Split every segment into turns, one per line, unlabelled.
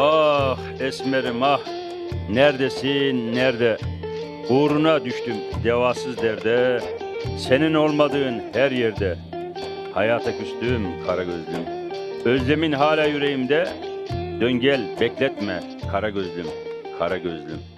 Ah esmerim ah. Neredesin nerede? Uğruna düştüm devasız derde. Senin olmadığın her yerde. Hayata küstüm kara gözlüm. Özlemin hala yüreğimde. Dön gel bekletme kara gözlüm Kara gözlüm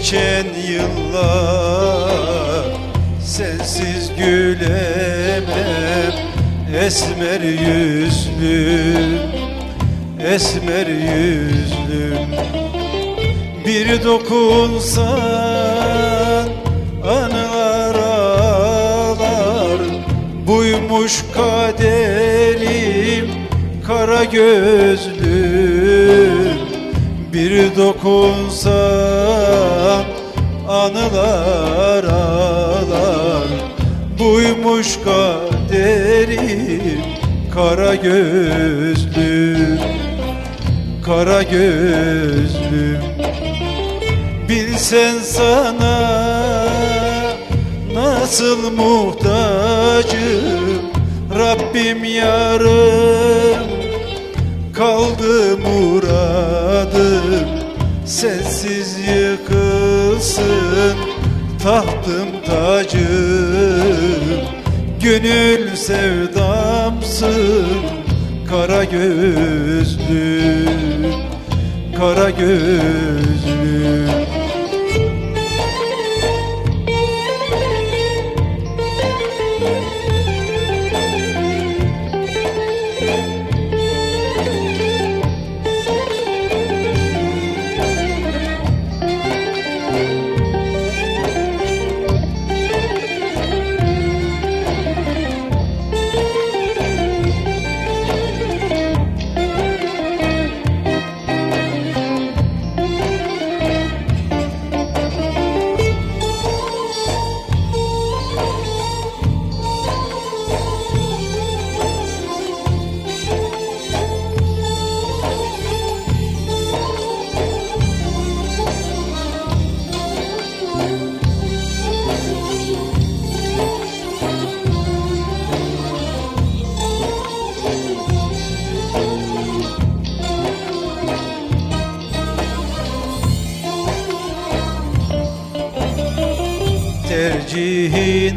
geçen yıllar. Sensiz gülemem esmer yüzlüm Esmer yüzlüm. Bir dokunsan anılar ağlar. Buymuş kaderim kara gözlüm Bir dokunsan anılar ağlar. Buymuş kaderim kara gözlüm Kara gözlüm Bilsen sana nasıl muhtacım Rabbim yarım yıkılsın tahtım tacım Gönül sevdamsın kara gözlüm Kara gözlüm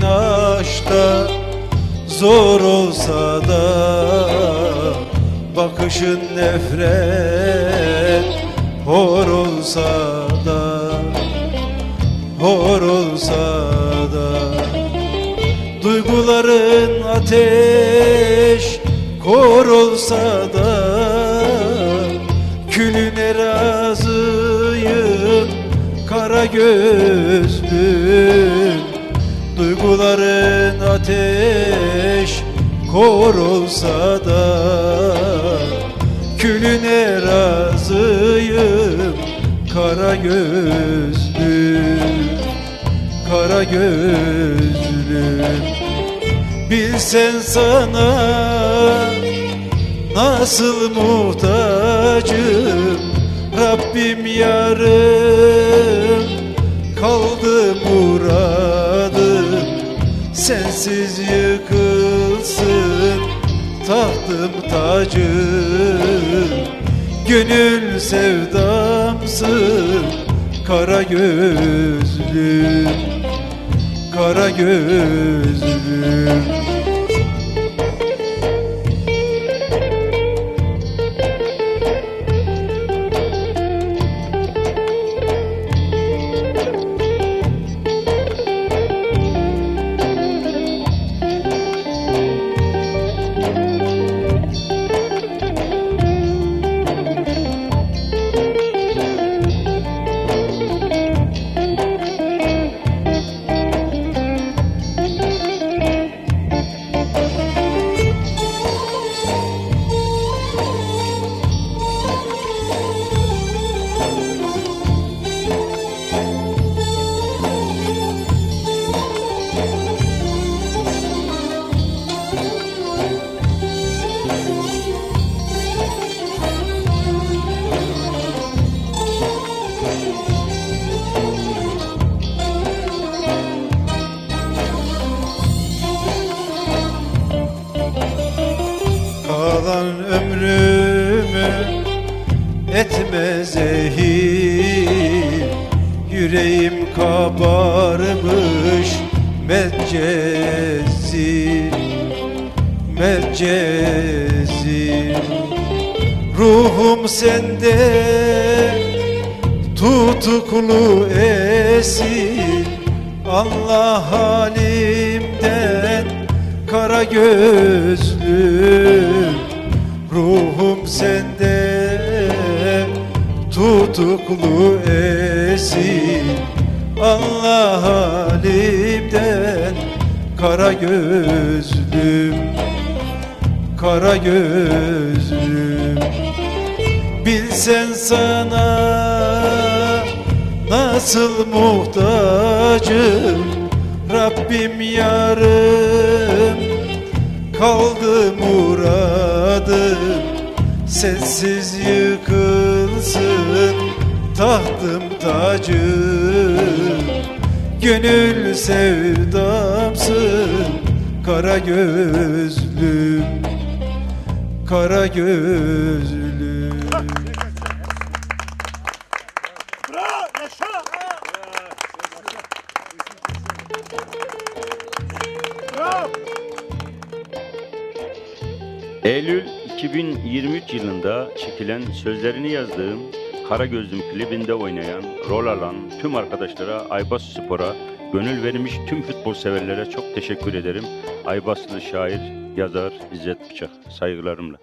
aşkta zor olsa da Bakışın nefret hor olsa da Hor olsa da. Duyguların ateş kor olsa da Külüne razıyım kara gözlüm Duyguların ateş kor olsa da Külüne razıyım kara gözlüm Kara gözlüm Bilsen sana nasıl muhtacım Rabbim yarım Sensiz yıkılsın tahtım tacım Gönül sevdamsın kara gözlüm Kara gözlüm Kalan ömrümü etme zehir. Yüreğim kabarmış meccezir Meccezir Ruhum sende tutuklu esir. Allah halimden kara Ruhum sende tutuklu esir Allah halimden kara gözlüm Kara gözlüm. Bilsen sana nasıl muhtacım Rabbim yarım kaldı muradım Sensiz yıkılsın tahtım tacım Gönül sevdamsın kara gözlüm Kara gözlüm.
Eylül 2023 yılında çekilen sözlerini yazdığım Kara Gözlüm klibinde oynayan, rol alan tüm arkadaşlara Aybas Spor'a gönül vermiş tüm futbol severlere çok teşekkür ederim. Aybaslı şair, yazar İzzet Bıçak. Saygılarımla.